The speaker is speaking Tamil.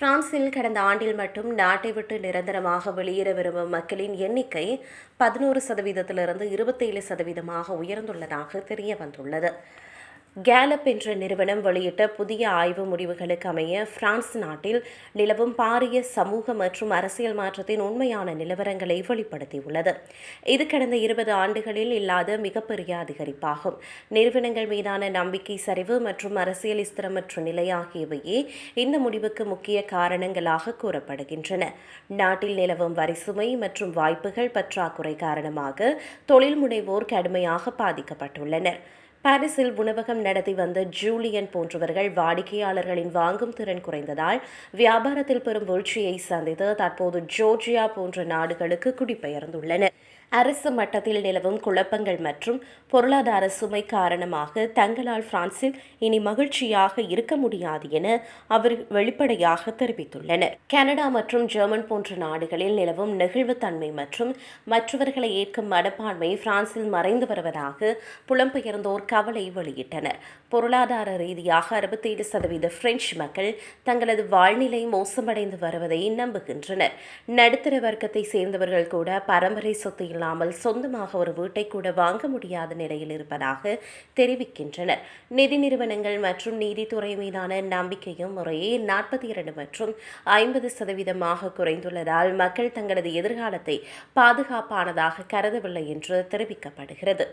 பிரான்சில் கடந்த ஆண்டில் மட்டும் நாட்டை விட்டு நிரந்தரமாக வெளியேற விரும்பும் மக்களின் எண்ணிக்கை பதினோரு சதவீதத்திலிருந்து இருபத்தேழு சதவீதமாக உயர்ந்துள்ளதாக தெரிய வந்துள்ளது கேலப் என்ற நிறுவனம் வெளியிட்ட புதிய ஆய்வு முடிவுகளுக்கு அமைய பிரான்ஸ் நாட்டில் நிலவும் பாரிய சமூக மற்றும் அரசியல் மாற்றத்தின் உண்மையான நிலவரங்களை வெளிப்படுத்தியுள்ளது. இது கடந்த இருபது ஆண்டுகளில் இல்லாத மிகப்பெரிய அதிகரிப்பாகும். நிறுவனங்கள் மீதான நம்பிக்கை சரிவு மற்றும் அரசியல் ஸ்திரமற்ற நிலை ஆகியவையே இந்த முடிவுக்கு முக்கிய காரணங்களாக கூறப்படுகின்றன. நாட்டில் நிலவும் வரிசுமை மற்றும் வாய்ப்புகள் பற்றாக்குறை காரணமாக தொழில் முனைவோர் கடுமையாக பாதிக்கப்பட்டுள்ளனர். பாரிஸில் உணவகம் நடத்தி வந்த ஜூலியன் போன்றவர்கள் வாடிக்கையாளர்களின் வாங்கும் திறன் குறைந்ததால் வியாபாரத்தில் பெரும் வீழ்ச்சியை சந்தித்து தற்போது ஜோர்ஜியா போன்ற நாடுகளுக்கு குடிபெயர்ந்துள்ளனர் அரசு மட்டத்தில் நிலவும் குழப்பங்கள் மற்றும் பொருளாதார சுமை காரணமாக தங்களால் பிரான்சில் இனி மகிழ்ச்சியாக இருக்க முடியாது என அவர் வெளிப்படையாக தெரிவித்துள்ளனர். கனடா மற்றும் ஜெர்மன் போன்ற நாடுகளில் நிலவும் நெகிழ்வுத்தன்மை மற்றும் மற்றவர்களை ஏற்கும் மனப்பான்மை பிரான்சில் மறைந்து வருவதாக புலம்பெயர்ந்தோர் கவலை வெளியிட்டனர். பொருளாதார ரீதியாக அறுபத்தேழு சதவீத பிரெஞ்சு மக்கள் தங்களது வாழ்நிலை மோசமடைந்து வருவதை நம்புகின்றனர். நடுத்தர வர்க்கத்தை சேர்ந்தவர்கள் கூட பரம்பரை சொத்து இல்லாமல் சொந்தமாக ஒரு வீட்டை கூட வாங்க முடியாத நிலையில் இருப்பதாக தெரிவிக்கின்றனர். நிதி நிறுவனங்கள் மற்றும் நீதித்துறை மீதான நம்பிக்கையும் முறையே நாற்பத்தி இரண்டு மற்றும் ஐம்பது சதவீதமாக குறைந்துள்ளதால் மக்கள் தங்களது எதிர்காலத்தை பாதுகாப்பானதாக கருதவில்லை என்று தெரிவிக்கப்படுகிறது.